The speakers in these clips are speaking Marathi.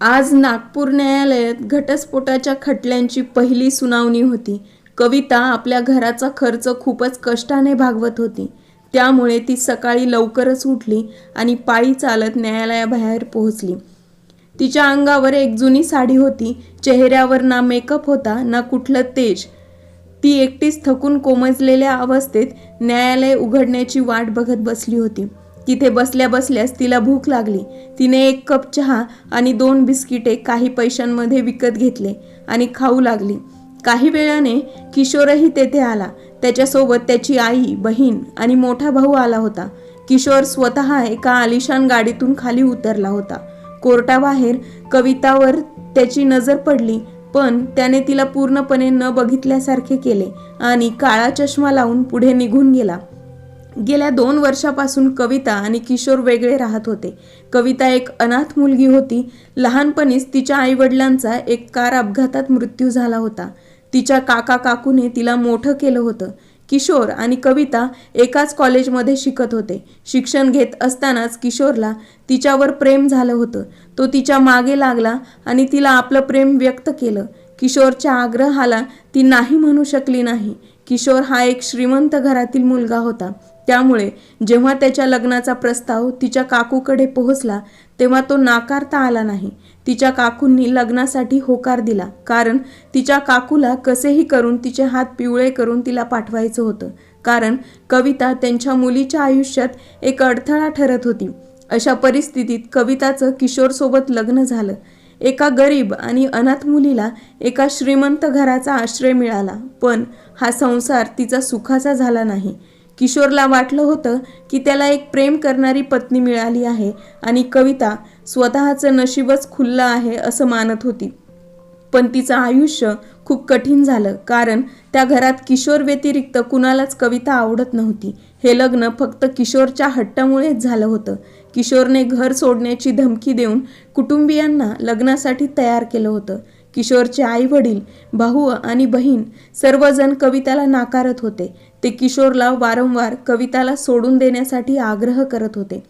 आज नागपूर न्यायालयात घटस्फोटाच्या खटल्यांची पहिली सुनावणी होती. कविता आपल्या घराचा खर्च खूपच कष्टाने भागवत होती. त्यामुळे ती सकाळी लवकरच उठली आणि पायी चालत न्यायालयाबाहेर पोहोचली. तिच्या अंगावर एक जुनी साडी होती. चेहऱ्यावर ना मेकअप होता ना कुठलं तेज. ती एकटीच थकून कोमजलेल्या अवस्थेत न्यायालय उघडण्याची वाट बघत बसली होती. तिथे बसल्या बसल्यास तिला भूक लागली. तिने एक कप चहा आणि दोन बिस्किटे काही पैशांमध्ये विकत घेतले आणि खाऊ लागली. काही वेळाने किशोरही तेथे आला. त्याच्यासोबत त्याची आई बहीण आणि मोठा भाऊ आला होता. किशोर स्वतः एका आलिशान गाडीतून खाली उतरला होता. कोर्टाबाहेर कवितावर त्याची नजर पडली पण त्याने तिला पूर्णपणे न बघितल्यासारखे केले आणि काळा चष्मा लावून पुढे निघून गेला. गेल्या दोन वर्षापासून कविता आणि किशोर वेगळे राहत होते. कविता एक अनाथ मुलगी होती. लहानपणीच तिच्या आईवडिलांचा एक कार अपघातात मृत्यू झाला होता. तिच्या काका काकूने तिला मोठं केलं होतं. किशोर आणि कविता एकाच कॉलेजमध्ये शिकत होते. शिक्षण घेत असतानाच किशोरला तिच्यावर प्रेम झालं होतं. तो तिच्यामागे लागला आणि तिला आपलं प्रेम व्यक्त केलं. किशोरच्या आग्रहाला ती नाही म्हणू शकली नाही. किशोर हा एक श्रीमंत घरातील मुलगा होता. त्यामुळे जेव्हा त्याच्या लग्नाचा प्रस्ताव तिच्या काकूकडे पोहोचला तेव्हा तो नाकारता आला नाही. तिच्या काकूंनी लग्नासाठी होकार दिला कारण तिच्या काकूला कसेही करून तिचे हात पिवळे करून तिला पाठवायचं होतं. कारण कविता त्यांच्या मुलीच्या आयुष्यात एक अडथळा ठरत होती. अशा परिस्थितीत कविताचं किशोरसोबत लग्न झालं. एका गरीब आणि अनाथ मुलीला एका श्रीमंत घराचा आश्रय मिळाला पण हा संसार तिचा सुखाचा झाला नाही. किशोरला वाटलं होतं की त्याला एक प्रेम करणारी पत्नी मिळाली आहे आणि कविता स्वतःचं नशीबच खुल्लं आहे असं मानत होती. पण तिचं आयुष्य खूप कठीण झालं कारण त्या घरात किशोर व्यतिरिक्त कुणालाच कविता आवडत नव्हती. हे लग्न फक्त किशोरच्या हट्टामुळेच झालं होतं. किशोरने घर सोडण्याची धमकी देऊन कुटुंबियांना लग्नासाठी तयार केलं होतं. किशोरचे आई वडील भाऊ आणि बहीण सर्वजण कविताला नाकारत होते. ते किशोरला वारंवार कविताला सोडून देण्यासाठी आग्रह करत होते.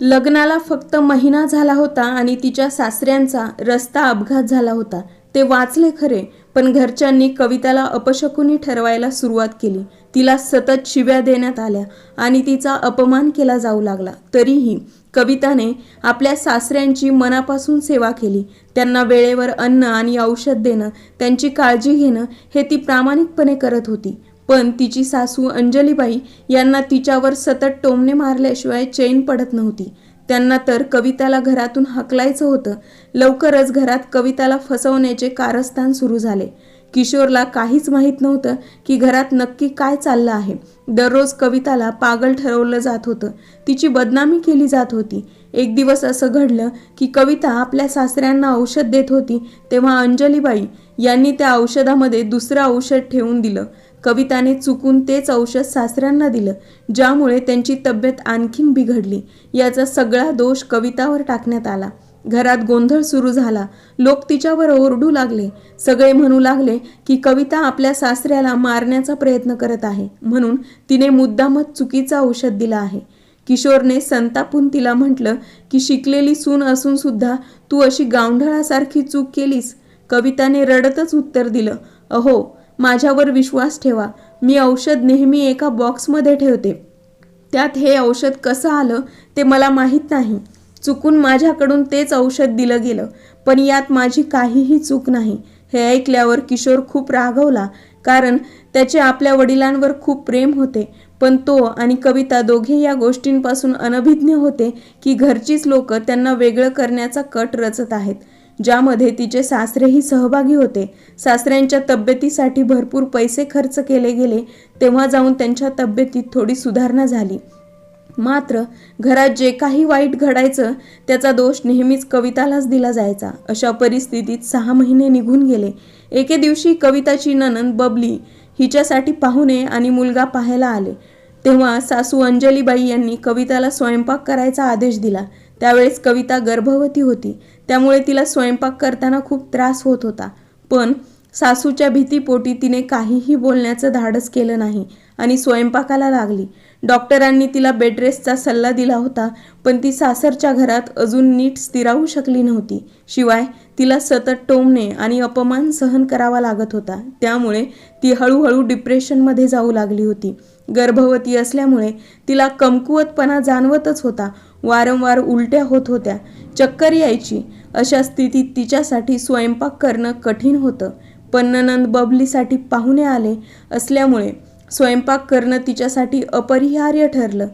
लग्नाला फक्त महिना झाला होता आणि तिच्या सासऱ्यांचा रस्ता अपघात झाला होता. ते वाचले खरे पण घरच्यांनी कविताला अपशकुनी ठरवायला सुरुवात केली. तिला सतत शिव्या देण्यात आल्या आणि तिचा अपमान केला जाऊ लागला. तरीही कविताने आपल्या सासऱ्यांची मनापासून सेवा केली. त्यांना वेळेवर अन्न आणि औषध देणं त्यांची काळजी घेणं हे ती प्रामाणिकपणे करत होती. पण तिची सासू अंजलीबाई यांना तिच्यावर सतत टोमणे मारल्याशिवाय चैन पडत नव्हती. त्यांना तर कविताला घरातून हकलायचं होतं. लवकरच घरात कविताला फसवण्याचे कारस्थान सुरू झाले. किशोरला काहीच माहीत नव्हतं की घरात नक्की काय चाललं आहे. दररोज कविताला पागल ठरवलं जात होतं. तिची बदनामी केली जात होती. एक दिवस असं घडलं की कविता आपल्या सासऱ्यांना औषध देत होती तेव्हा अंजलीबाई यांनी त्या औषधामध्ये दुसरं औषध ठेवून दिलं. कविताने चुकून तेच औषध सासऱ्यांना दिलं ज्यामुळे त्यांची तब्येत आणखीन बिघडली. याचा सगळा दोष कवितावर टाकण्यात आला. घरात गोंधळ सुरू झाला. लोक तिच्यावर ओरडू लागले. सगळे म्हणू लागले की कविता आपल्या सासऱ्याला मारण्याचा प्रयत्न करत आहे. म्हणून तिने मुद्दामच चुकीचं औषध दिलं आहे. किशोरने संतापून तिला म्हटलं की शिकलेली सून असून सुद्धा तू अशी गावंढळासारखी चूक केलीस. कविताने रडतच उत्तर दिलं. अहो माझ्यावर विश्वास ठेवा. मी औषध नेहमी एका बॉक्समध्ये ठेवते. त्यात हे औषध कसं आलं ते मला माहीत नाही. चुकून माझ्याकडून तेच औषध दिलं गेलं पण यात माझी काहीही चूक नाही. हे ऐकल्यावर किशोर खूप रागवला कारण त्याचे आपल्या वडिलांवर खूप प्रेम होते. पण तो आणि कविता दोघे या गोष्टींपासून अनभिज्ञ होते की घरचीच लोक त्यांना वेगळं करण्याचा कट रचत आहेत. ज्यामध्ये तिचे सासरेही सहभागी होते. सासऱ्यांच्या तब्येतीसाठी भरपूर पैसे खर्च केले गेले. तेव्हा जाऊन त्यांच्या तब्येतीत थोडी सुधारणा झाली. मात्र घरात जे काही वाईट घडायचं त्याचा दोष नेहमीच कवितालाच दिला जायचा. अशा परिस्थितीत सहा महिने निघून गेले. एके दिवशी कविताची ननंद बबली हिच्यासाठी पाहुणे आणि मुलगा पाहायला आले. तेव्हा सासू अंजलीबाई यांनी कविताला स्वयंपाक करायचा आदेश दिला. त्यावेळेस कविता गर्भवती होती. त्यामुळे तिला स्वयंपाक करताना खूप त्रास होत होता. पण सासूच्या भीतीपोटी तिने काहीही बोलण्याचं धाडस केलं नाही आणि स्वयंपाकाला लागली. डॉक्टरांनी तिला बेडरेस्टचा सल्ला दिला होता पण ती सासरच्या घरात अजून नीट स्थिरावू शकली नव्हती. शिवाय तिला सतत टोमणे आणि अपमान सहन करावा लागत होता. त्यामुळे ती हळूहळू डिप्रेशनमध्ये जाऊ लागली होती. गर्भवती असल्यामुळे तिला कमकुवतपणा जाणवतच होता. वारंवार उलट्या होत होत्या. चक्कर यायची. अशा स्थितीत तिच्यासाठी स्वयंपाक करणं कठीण होतं. पण ननंद बबलीसाठी पाहुणे आले असल्यामुळे स्वयंपाक करणं तिच्यासाठी अपरिहार्य ठरलं.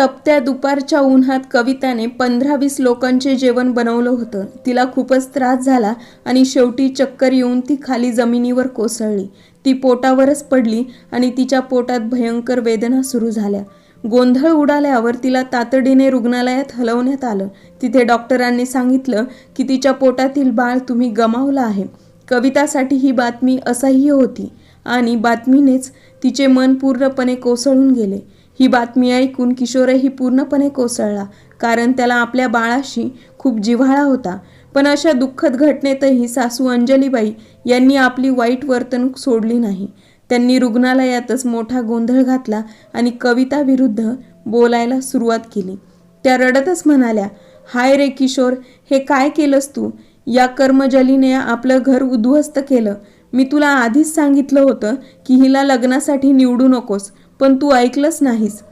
तपत्या दुपारच्या उन्हात कविताने पंधरा वीस लोकांचे जेवण बनवलं होतं. तिला खूपच त्रास झाला आणि शेवटी चक्कर येऊन ती खाली जमिनीवर कोसळली. ती पोटावरच पडली आणि तिच्या पोटात भयंकर वेदना सुरू झाल्या. गोंधळ उडाल्यावर तिला तातडीने रुग्णालयात हलवण्यात आलं. तिथे डॉक्टरांनी सांगितलं की तिच्या पोटातील बाळ तुम्ही गमावलं आहे. कवितासाठी ही बातमी असह्य होती आणि बातमीनेच तिचे मन पूर्णपणे कोसळून गेले. ही बातमी ऐकून किशोरही पूर्णपणे कोसळला कारण त्याला आपल्या बाळाशी खूप जिव्हाळा होता. पण अशा दुःखद घटनेतही सासू अंजलीबाई यांनी आपली वाईट वर्तणूक सोडली नाही. त्यांनी रुग्णालयातच मोठा गोंधळ घातला आणि कविता विरुद्ध बोलायला सुरुवात केली. त्या रडतच म्हणाल्या हाय रे किशोर हे काय केलंस तू? या कर्मजलीने आपलं घर उद्ध्वस्त केलं. मी तुला आधीच सांगितलं होतं की हिला लग्नासाठी निवडू नकोस पण तू ऐकलंच नाहीस.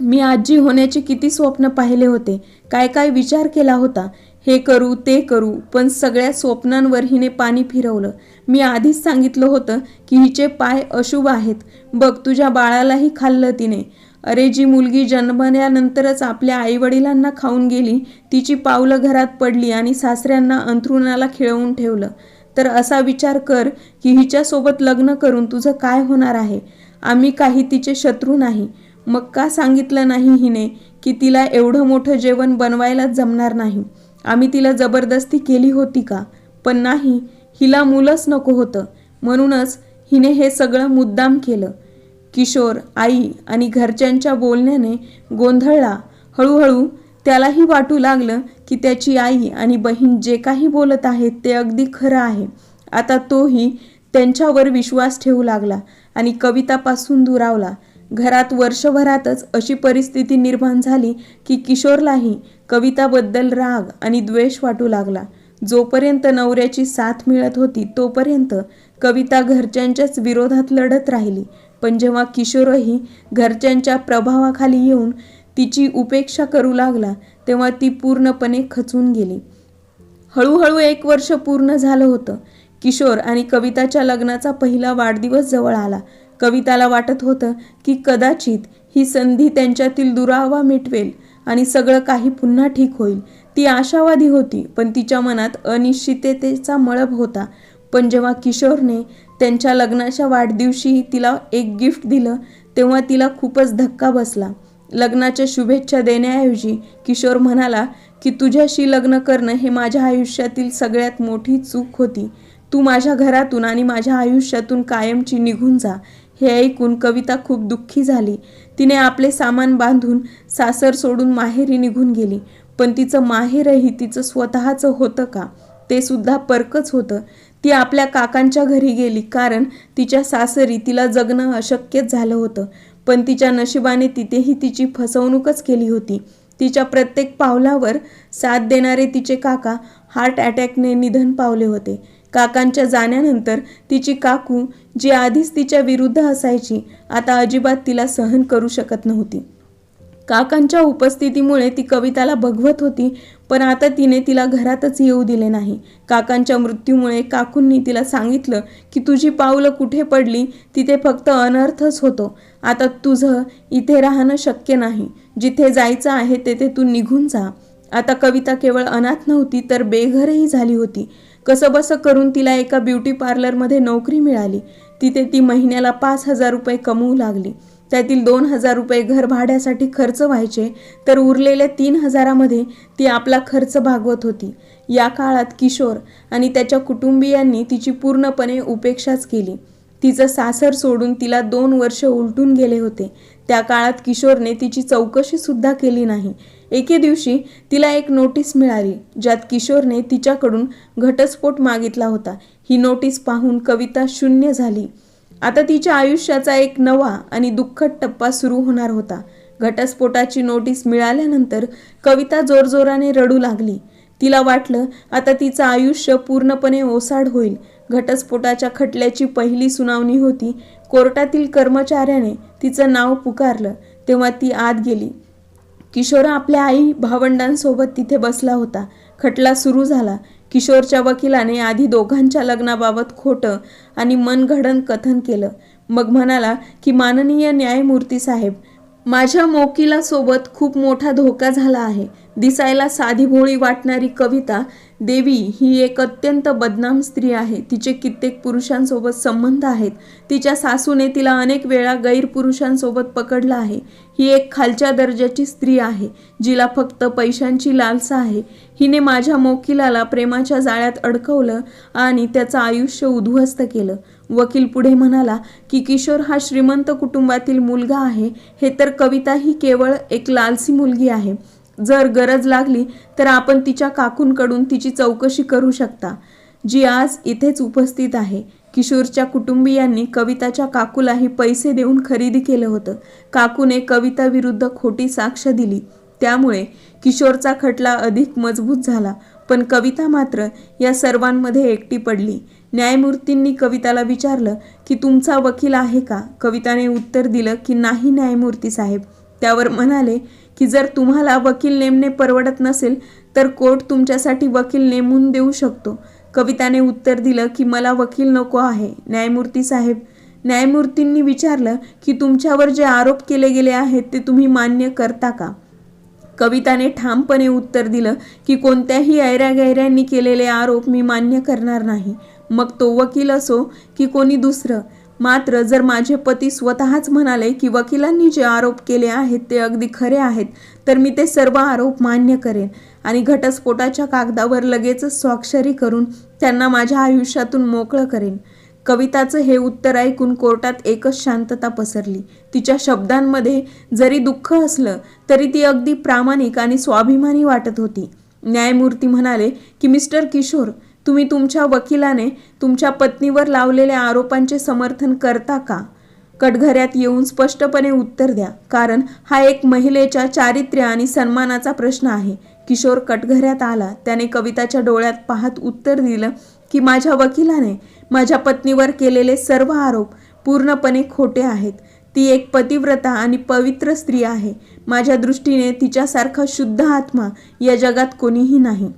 मी आजी होण्याचे किती स्वप्न पाहिले होते. काय काय विचार केला होता? हे करू ते करू. पण सगळ्या स्वप्नांवर हिने पाणी फिरवलं. मी आधीच सांगितलं होतं की हिचे पाय अशुभ आहेत. बघ तुझ्या बाळालाही खाल्लं तिने. अरे जी मुलगी जन्मल्यानंतरच आपल्या आईवडिलांना खाऊन गेली तिची पावलं घरात पडली आणि सासऱ्यांना अंथरुणाला खिळवून ठेवलं. तर असा विचार कर की हिच्यासोबत लग्न करून तुझं काय होणार आहे? आम्ही काही तिचे शत्रू नाही. मग का सांगितलं नाही हिने की तिला एवढं मोठं जेवण बनवायलाच जमणार नाही? आम्ही तिला जबरदस्ती केली होती का? पण नाही हिला मुलंच नको होतं. म्हणूनच हिने हे सगळं मुद्दाम केलं. किशोर आई आणि घरच्यांच्या बोलण्याने गोंधळला. हळूहळू त्यालाही वाटू लागलं की त्याची आई आणि बहीण जे काही बोलत आहेत ते अगदी खरं आहे. आता तोही त्यांच्यावर विश्वास ठेवू लागला आणि कवितापासून दुरावला. घरात वर्षभरातच अशी परिस्थिती निर्माण झाली की किशोरलाही कविताबद्दल राग आणि द्वेष वाटू लागला. जोपर्यंत नवऱ्याची साथ मिळत होती तोपर्यंत कविता घरच्यांच्याच विरोधात लढत राहिली. पण जेव्हा किशोरही घरच्यांच्या प्रभावाखाली येऊन तिची उपेक्षा करू लागला तेव्हा ती पूर्णपणे खचून गेली. हळूहळू एक वर्ष पूर्ण झालं होतं. किशोर आणि कविताच्या लग्नाचा पहिला वाढदिवस जवळ आला. कविताला वाटत होतं की कदाचित ही संधी त्यांच्यातील दुरावा मिटवेल. आणि सगळं काही पुन्हा ठीक होईल. ती आशावादी होती पण तिच्या मनात अनिश्चिततेचा मळब होता. पण जेव्हा किशोरने त्यांच्या लग्नाच्या वाढदिवशी तिला एक गिफ्ट दिलं तेव्हा तिला खूपच धक्का बसला. लग्नाच्या शुभेच्छा देण्याऐवजी किशोर म्हणाला की तुझ्याशी लग्न करणं हे माझ्या आयुष्यातील सगळ्यात मोठी चूक होती. तू माझ्या घरातून आणि माझ्या आयुष्यातून कायमची निघून जा. हे ऐकून कविता खूप दुःखी झाली. तिने आपले सामान बांधून सासर सोडून माहेरी निघून गेली. पण तिचं माहेरही तिचं स्वतःचं होतं का? ते सुद्धा परकच होतं. ती आपल्या काकांच्या घरी गेली कारण तिच्या सासरी तिला जगणं अशक्यच झालं होतं. पण तिच्या नशिबाने तिथेही तिची फसवणूकच केली होती. तिच्या प्रत्येक पावलावर साथ देणारे तिचे काका हार्ट अटॅकने निधन पावले होते. काकांच्या जाण्यानंतर तिची काकू जी आधीच तिच्या विरुद्ध असायची आता अजिबात तिला सहन करू शकत नव्हती. काकांच्या उपस्थितीमुळे ती कविताला भगवत होती पण आता तिने तिला घरातच येऊ दिले नाही. काकांच्या मृत्यूमुळे काकूंनी तिला सांगितलं की तुझी पावलं कुठे पडली? तिथे फक्त अनर्थच होतो. आता तुझं इथे राहणं शक्य नाही. जिथे जायचं आहे तेथे तू निघून जा. आता कविता केवळ अनाथ नव्हती तर बेघरही झाली होती. कसंबसं करून तिला एका ब्युटी पार्लरमध्ये नोकरी मिळाली. तिथे ती महिन्याला पाच हजार रुपये कमवू लागली. त्यातील दोन हजार रुपये घर भाड्यासाठी खर्च व्हायचे तर उरलेल्या तीन हजारामध्ये ती आपला खर्च भागवत होती. या काळात किशोर आणि त्याच्या कुटुंबियांनी तिची पूर्णपणे उपेक्षाच केली. तिचं सासर सोडून तिला दोन वर्ष उलटून गेले होते. त्या काळात किशोरने तिची चौकशी सुद्धा केली नाही. एके दिवशी तिला एक नोटीस मिळाली ज्यात किशोरने तिच्याकडून घटस्फोट मागितला होता. ही नोटीस पाहून कविता शून्य झाली. आता तिच्या आयुष्याचा एक नवा आणि दुःखद टप्पा सुरू होणार होता. घटस्फोटाची नोटीस मिळाल्यानंतर कविता जोरजोराने रडू लागली. तिला वाटलं आता तिचं आयुष्य पूर्णपणे ओसाड होईल. घटस्फोटाच्या खटल्याची पहिली सुनावणी होती. कोर्टातील कर्मचाऱ्याने तिचं नाव पुकारलं. तेव्हा ती आत गेली. किशोर आपल्या आई भावंडांसोबत तिथे बसला होता. खटला सुरू झाला. किशोरच्या वकिलाने आधी दोघांच्या लग्नाबाबत खोटं आणि मनघडण कथन केलं. मग म्हणाला की माननीय न्यायमूर्ती साहेब माझ्या मोकिलासोबत खूप मोठा धोका झाला आहे. दिसायला साधी भोळी वाटणारी कविता देवी ही एक अत्यंत बदनाम स्त्री आहे. तिचे कित्येक पुरुषांसोबत संबंध आहेत. तिच्या सासूने तिला अनेक वेळा गैरपुरुषांसोबत पकडलं आहे. ही एक खालच्या दर्जाची स्त्री आहे जिला फक्त पैशांची लालसा आहे. हिने माझ्या मोकिलाला प्रेमाच्या जाळ्यात अडकवलं आणि त्याचं आयुष्य उद्ध्वस्त केलं. वकील पुढे म्हणाला की किशोर हा श्रीमंत कुटुंबातील मुलगा आहे. हे तर कविता ही केवळ एक लालसी मुलगी आहे. जर गरज लागली तर आपण तिच्या काकूंकडून तिची चौकशी करू शकता. जी आज इथेच उपस्थित आहे. किशोरच्या कुटुंबियांनी कविताच्या काकूलाही पैसे देऊन खरेदी केलं होतं. काकूने कविताविरुद्ध खोटी साक्ष दिली. त्यामुळे किशोरचा खटला अधिक मजबूत झाला. पण कविता मात्र या सर्वांमध्ये एकटी पडली. न्यायमूर्तींनी कविताला विचारलं की तुमचा वकील आहे का? कविताने उत्तर दिलं की नाही न्यायमूर्ती साहेब. त्यावर म्हणाले की जर तुम्हाला वकील नेमणे परवडत नसेल तर कोर्ट तुमच्यासाठी वकील नेमून देऊ शकतो. कविताने उत्तर दिलं की मला वकील नको आहे. न्यायमूर्ती साहेब न्यायमूर्तींनी विचारलं की तुमच्यावर जे आरोप केले गेले आहेत ते तुम्ही मान्य करता का? कविताने ठामपणे उत्तर दिलं की कोणत्याही ऐऱ्यागैऱ्यांनी केलेले आरोप मी मान्य करणार नाही. मग तो वकील असो की कोणी दुसरं मात्र जर माझे पती स्वतःच म्हणाले की वकिलांनी जे आरोप केले आहेत ते अगदी खरे आहेत तर मी ते सर्व आरोप मान्य करेन आणि घटस्फोटाच्या कागदावर लगेचच स्वाक्षरी करून त्यांना माझ्या आयुष्यातून मोकळं करेन. कविताचं हे उत्तर ऐकून कोर्टात एकच शांतता पसरली. तिच्या शब्दांमध्ये जरी दुःख असलं तरी ती अगदी प्रामाणिक आणि स्वाभिमानी वाटत होती. न्यायमूर्ती म्हणाले की मिस्टर किशोर तुम्ही तुमच्या वकिलाने तुमच्या पत्नीवर लावलेल्या आरोपांचे समर्थन करता का? कटघऱ्यात येऊन स्पष्टपणे उत्तर द्या. कारण हा एक महिलेच्या चारित्र्य आणि सन्मानाचा प्रश्न आहे. किशोर कटघऱ्यात आला. त्याने कविताच्या डोळ्यात पाहत उत्तर दिलं की माझ्या वकिलाने माझ्या पत्नीवर केलेले सर्व आरोप पूर्णपणे खोटे आहेत. ती एक पतिव्रता आणि पवित्र स्त्री आहे. माझ्या दृष्टीने तिच्यासारखा शुद्ध आत्मा या जगात कोणीही नाही.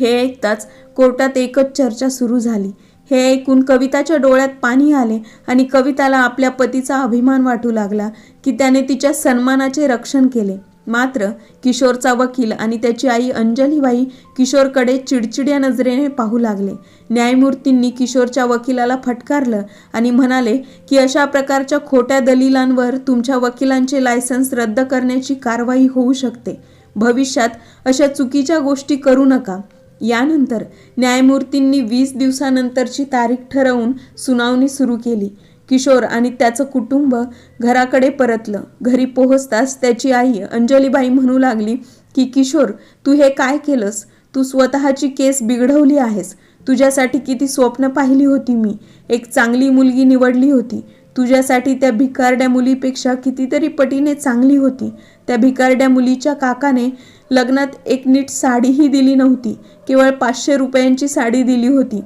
हे ऐकताच कोर्टात एकच चर्चा सुरू झाली. हे ऐकून कविताच्या डोळ्यात पाणी आले आणि कविताला आपल्या पतीचा अभिमान वाटू लागला की त्याने तिच्या सन्मानाचे रक्षण केले. मात्र किशोरचा वकील आणि त्याची आई अंजलीबाई किशोरकडे चिडचिड्या नजरेने पाहू लागले. न्यायमूर्तींनी किशोरच्या वकिलाला फटकारलं आणि म्हणाले की अशा प्रकारच्या खोट्या दलिलांवर तुमच्या वकिलांचे लायसन्स रद्द करण्याची कारवाई होऊ शकते. भविष्यात अशा चुकीच्या गोष्टी करू नका. यानंतर न्यायमूर्तींनी वीस दिवसानंतरची तारीख ठरवून सुनावणी सुरू केली. किशोर आणि त्याचं कुटुंब घराकडे परतलं. घरी पोहोचताच त्याची आई अंजलीबाई म्हणू लागली की किशोर तू हे काय केलंस? तू स्वतःची केस बिघडवली आहेस. तुझ्यासाठी किती स्वप्न पाहिली होती मी. एक चांगली मुलगी निवडली होती. तुझ्यासाठी त्या भिकारड्या मुलीपेक्षा कितीतरी पटीने चांगली होती. त्या भिकारड्या मुलीच्या काकाने लग्नात एक नीट साडीही दिली नव्हती. केवळ पाचशे रुपयांची साडी दिली होती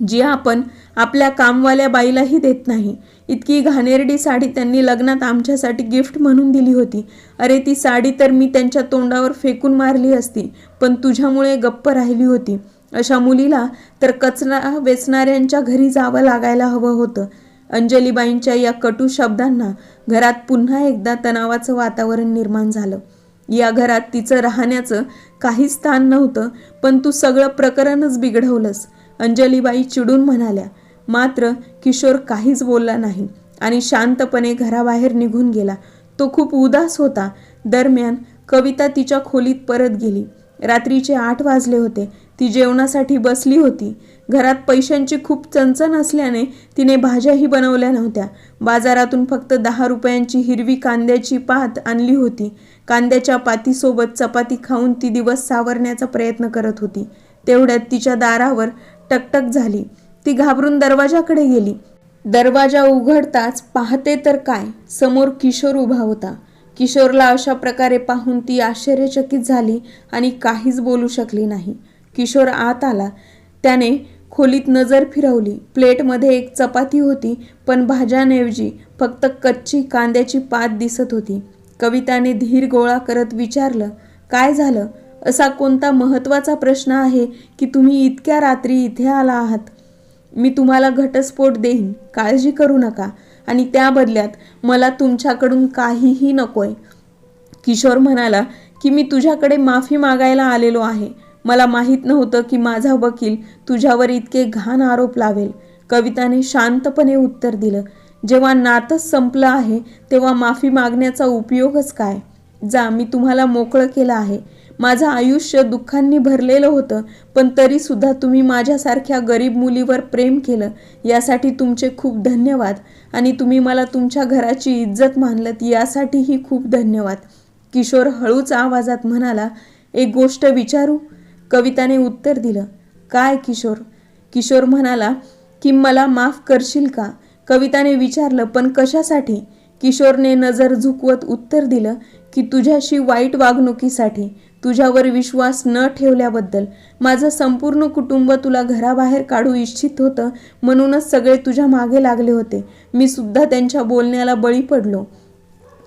जी आपण आपल्या कामवाल्या बाईलाही देत नाही. इतकी घाणेरडी साडी त्यांनी लग्नात आमच्यासाठी गिफ्ट म्हणून दिली होती. अरे ती साडी तर मी त्यांच्या तोंडावर फेकून मारली असती पण तुझ्यामुळे गप्प राहिली होती. अशा मुलीला तर कचरा वेचणाऱ्यांच्या घरी जावं लागायला हवं होतं. अंजलीबाईंच्या या कटू शब्दांना घरात पुन्हा एकदा तणावाचं वातावरण निर्माण झालं. या घरात तिचं राहण्याचं काही स्थान नव्हतं पण तू सगळं प्रकरणच बिघडवलंस अंजलीबाई चिडून म्हणाल्या. मात्र किशोर काहीच बोलला नाही आणि शांतपणे घराबाहेर निघून गेला. तो खूप उदास होता. दरम्यान कविता तिच्या खोलीत परत गेली. रात्रीचे आठ वाजले होते. ती जेवणासाठी बसली होती. घरात पैशांची खूप चणचण असल्याने तिने भाज्याही बनवल्या नव्हत्या. बाजारातून फक्त दहा रुपयांची हिरवी कांद्याची पात आणली होती. कांद्याच्या पातीसोबत चपाती खाऊन ती दिवस सावरण्याचा प्रयत्न करत होती. तेवढ्यात तिच्या दारावर टकटक झाली. ती घाबरून दरवाजाकडे गेली. दरवाजा उघडताच पाहते तर काय? समोर किशोर उभा होता. किशोरला अशा प्रकारे पाहून ती आश्चर्यचकित झाली आणि काहीच बोलू शकली नाही. किशोर आत आला. त्याने खोलीत नजर फिरवली. प्लेटमध्ये एक चपाती होती पण भाज्यांऐवजी फक्त कच्ची कांद्याची पात दिसत होती. कविताने धीर गोळा करत विचारलं काय झालं? असा कोणता महत्त्वाचा प्रश्न आहे की तुम्ही इतक्या रात्री इथे आला आहात? मी तुम्हाला घटस्फोट देईन काळजी करू नका. आणि त्या बदल्यात मला तुमच्याकडून काहीही नकोय. किशोर म्हणाला की मी तुझ्याकडे माफी मागायला आलेलो आहे. मला माहीत नव्हतं की माझा वकील तुझ्यावर इतके घाण आरोप लावेल. कविताने शांतपणे उत्तर दिलं जेव्हा नातच संपलं आहे तेव्हा माफी मागण्याचा उपयोगच काय? जा मी तुम्हाला मोकळं केलं आहे. माझं आयुष्य दुःखांनी भरलेलं होतं पण तरी सुद्धा तुम्ही माझ्यासारख्या गरीब मुलीवर प्रेम केलं. यासाठी तुमचे खूप धन्यवाद. आणि तुम्ही मला तुमच्या घराची इज्जत मानलत यासाठीही खूप धन्यवाद. किशोर हळूच आवाजात म्हणाला एक गोष्ट विचारू? कविताने उत्तर दिलं काय किशोर? किशोर म्हणाला की मला माफ करशील का? कविताने विचारलं पण कशासाठी? किशोरने नजर झुकवत उत्तर दिलं की तुझ्याशी वाईट वागणुकीसाठी तुझ्यावर विश्वास न ठेवल्याबद्दल. माझं संपूर्ण कुटुंब तुला घराबाहेर काढू इच्छित होतं म्हणूनच सगळे तुझ्या मागे लागले होते. मी सुद्धा त्यांच्या बोलण्याला बळी पडलो.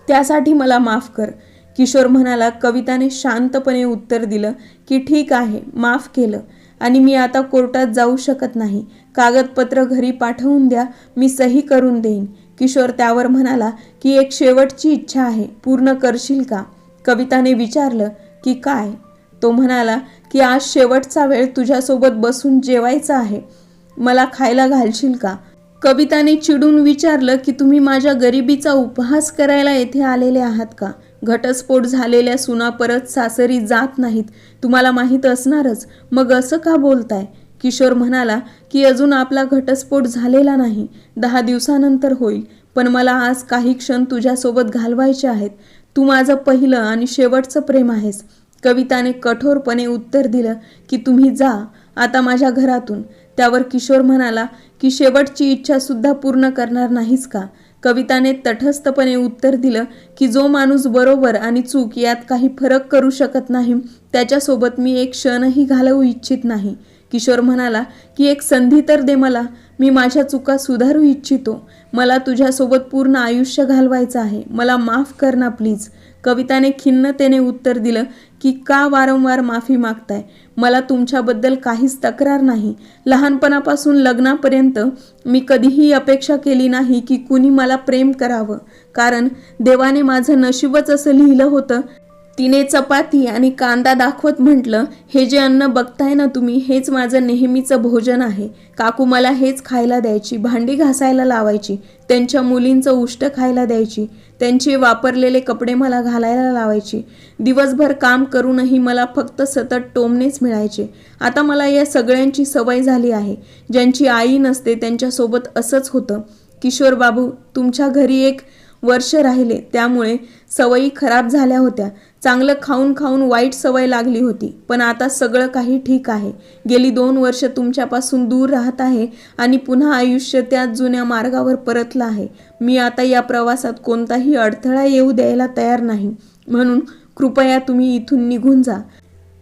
त्यासाठी मला माफ कर. किशोर म्हणाला कविताने शांतपणे उत्तर दिलं की ठीक आहे माफ केलं. आणि मी आता कोर्टात जाऊ शकत नाही. कागदपत्र घरी पाठवून द्या मी सही करून देईन. किशोर त्यावर म्हणाला की एक शेवटची इच्छा आहे पूर्ण करशील का? कविताने विचारलं की काय? तो म्हणाला की आज शेवटचा वेळ तुझ्यासोबत बसून जेवायचा आहे. मला खायला घालशील का? कविताने चिडून विचारलं की तुम्ही माझ्या गरिबीचा उपहास करायला येथे आलेले आहात का? घटस्फोट झालेल्या सुना परत सासरी जात नाहीत. तुम्हाला माहीत असणारच. मग असं का बोलताय? किशोर म्हणाला की अजून आपला घटस्फोट झालेला नाही. दहा दिवसानंतर होईल. पण मला आज काही क्षण तुझ्यासोबत घालवायचे आहेत. तू माझं पहिलं आणि शेवटचं प्रेम आहेस. कविताने कठोरपणे उत्तर दिलं की तुम्ही जा आता माझ्या घरातून. त्यावर किशोर म्हणाला की शेवटची इच्छा सुद्धा पूर्ण करणार नाहीस का? कविताने तटस्थपणे उत्तर दिलं की जो माणूस बरोबर आणि चूक यात काही फरक करू शकत नाही त्याच्यासोबत मी एक क्षणही घालवू इच्छित नाही. किशोर म्हणाला की एक संधी तर दे मला. मी माझ्या चुका सुधारू इच्छितो. मला तुझ्यासोबत पूर्ण आयुष्य घालवायचं आहे. मला माफ कर ना प्लीज. कविताने खिन्नतेने उत्तर दिलं की का वारंवार माफी मागताय? मला तुमच्याबद्दल काहीच तक्रार नाही. लहानपणापासून लग्नापर्यंत मी कधीही अपेक्षा केली नाही की कुणी मला प्रेम करावं. कारण देवाने माझं नशीबच असं लिहिलं होतं तिने चपाती आणि कांदा दाखवत म्हटलं हे जे अन्न बघताय ना तुम्ही हेच माझं नेहमीचं भोजन आहे. काकू मला हेच खायला द्यायची भांडी घासायला लावायची त्यांच्या मुलींचं उष्ट खायला द्यायची त्यांचे वापरलेले कपडे मला घालायला लावायची. दिवसभर काम करूनही मला फक्त सतत टोमणेच मिळायचे. आता मला या सगळ्यांची सवय झाली आहे. ज्यांची आई नसते त्यांच्यासोबत असंच होतं. किशोर बाबू तुमच्या घरी एक वर्ष राहिले त्यामुळे सवयी खराब झाल्या होत्या. चांगलं खाऊन खाऊन वाईट सवय लागली होती. पण आता सगळं काही ठीक आहे. गेली दोन वर्ष तुमच्यापासून दूर राहत आहे आणि पुन्हा आयुष्य त्याच जुन्या मार्गावर परतलं आहे. मी आता या प्रवासात कोणताही अडथळा येऊ द्यायला तयार नाही. म्हणून कृपया तुम्ही इथून निघून जा.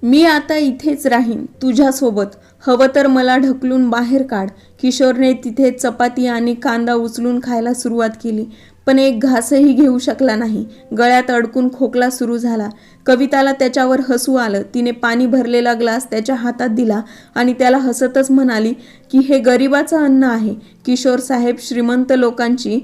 मी आता इथेच राहीन तुझ्यासोबत. हवं तर मला ढकलून बाहेर काढ. किशोरने तिथे चपाती आणि कांदा उचलून खायला सुरुवात केली. पण एक घासही घेऊ शकला नाही. गळ्यात अडकून खोकला सुरू झाला. कविताला त्याच्यावर हसू आलं. तिने पाणी भरलेला ग्लास त्याच्या हातात दिला आणि त्याला हसतच म्हणाली की हे गरिबाचं अन्न आहे. किशोर साहेब श्रीमंत लोकांची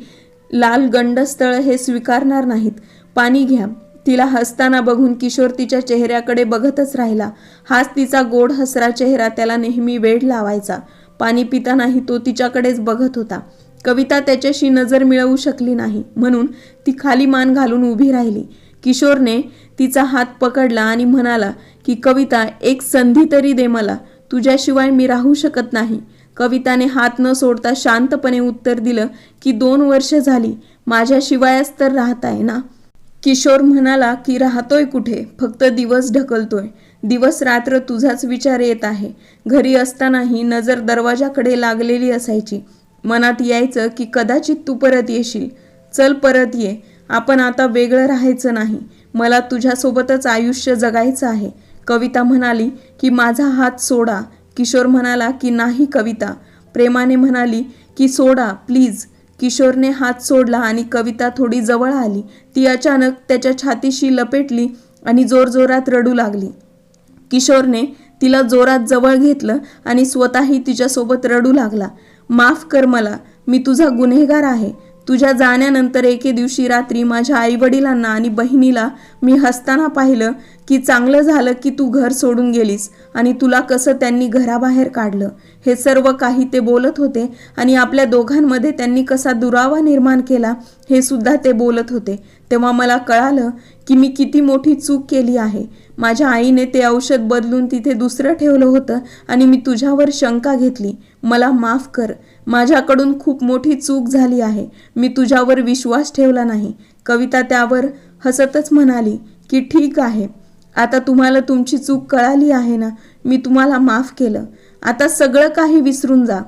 लाल गंडस्थळ हे स्वीकारणार नाहीत. पाणी घ्या. तिला हसताना बघून किशोर तिच्या चेहऱ्याकडे बघतच राहिला. हाच तिचा गोड हसरा चेहरा त्याला नेहमी वेढ लावायचा. पाणी पितानाही तो तिच्याकडेच बघत होता. कविता त्याच्याशी नजर मिळवू शकली नाही. म्हणून ती खाली मान घालून उभी राहिली. किशोरने तिचा हात पकडला आणि म्हणाला की कविता एक संधी तरी दे मला. तुझ्याशिवाय मी राहू शकत नाही. कविताने हात न सोडता शांतपणे उत्तर दिलं की दोन वर्ष झाली. माझ्याशिवायच तर राहताय ना? किशोर म्हणाला की राहतोय कुठे? फक्त दिवस ढकलतोय. दिवस रात्र तुझाच विचार येत आहे. घरी असतानाही नजर दरवाजाकडे लागलेली असायची. मनात यायचं की कदाचित तू परत येशील. चल परत ये. आपण आता वेगळं राहायचं नाही. मला तुझ्यासोबतच आयुष्य जगायचं आहे. कविता म्हणाली की माझा हात सोडा. किशोर म्हणाला की नाही कविता. प्रेमाने म्हणाली की सोडा प्लीज. किशोरने हात सोडला आणि कविता थोडी जवळ आली. ती अचानक त्याच्या छातीशी लपेटली आणि जोरजोरात रडू लागली. किशोरने तिला जोरात जवळ घेतलं आणि स्वतःही तिच्यासोबत रडू लागला. माफ कर मला. मी तुझा गुन्हेगार आहे. तुझ्या जाण्यानंतर एके दिवशी रात्री माझ्या आईवडिलांना आणि बहिणीला मी हसताना पाहिलं की चांगलं झालं की तू घर सोडून गेलीस आणि तुला कसं त्यांनी घराबाहेर काढलं. हे सर्व काही ते बोलत होते आणि आपल्या दोघांमध्ये त्यांनी कसा दुरावा निर्माण केला हे सुद्धा ते बोलत होते. तेव्हा मला कळालं की मी किती मोठी चूक केली आहे. माझ्या आईने ते औषध बदलून तिथे दुसरं ठेवलं होतं आणि मी तुझ्यावर शंका घेतली. मला माफ कर. माझ्याकडून खूप मोठी चूक झाली आहे. मी तुझ्यावर विश्वास ठेवला नाही. कविता त्यावर हसतच म्हणाली की ठीक आहे. आता तुम्हाला तुमची चूक कळाली आहे ना? मी तुम्हाला माफ केलं. आता सगळं काही विसरून जा.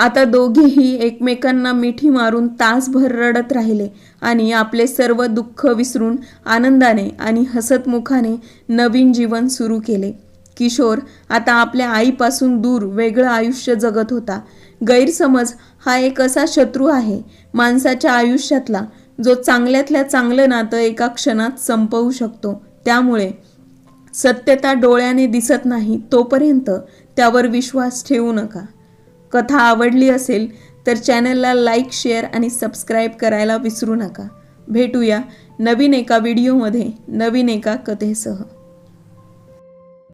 आता दोघेही एकमेकांना मिठी मारून तासभर रडत राहिले आणि आपले सर्व दुःख विसरून आनंदाने आणि हसतमुखाने नवीन जीवन सुरू केले. किशोर आता आपल्या आईपासून दूर वेगळं आयुष्य जगत होता. गैरसमज हा एक असा शत्रू आहे माणसाच्या आयुष्यातला जो चांगल्यातल्या चांगलं नातं एका क्षणात संपवू शकतो. त्यामुळे सत्यता डोळ्याने दिसत नाही तोपर्यंत त्यावर विश्वास ठेवू नका. कथा आवडली असेल तर चॅनलला लाईक शेअर आणि सबस्क्राईब करायला विसरू नका. भेटूया नवीन एका व्हिडिओमध्ये नवीन एका कथेसह.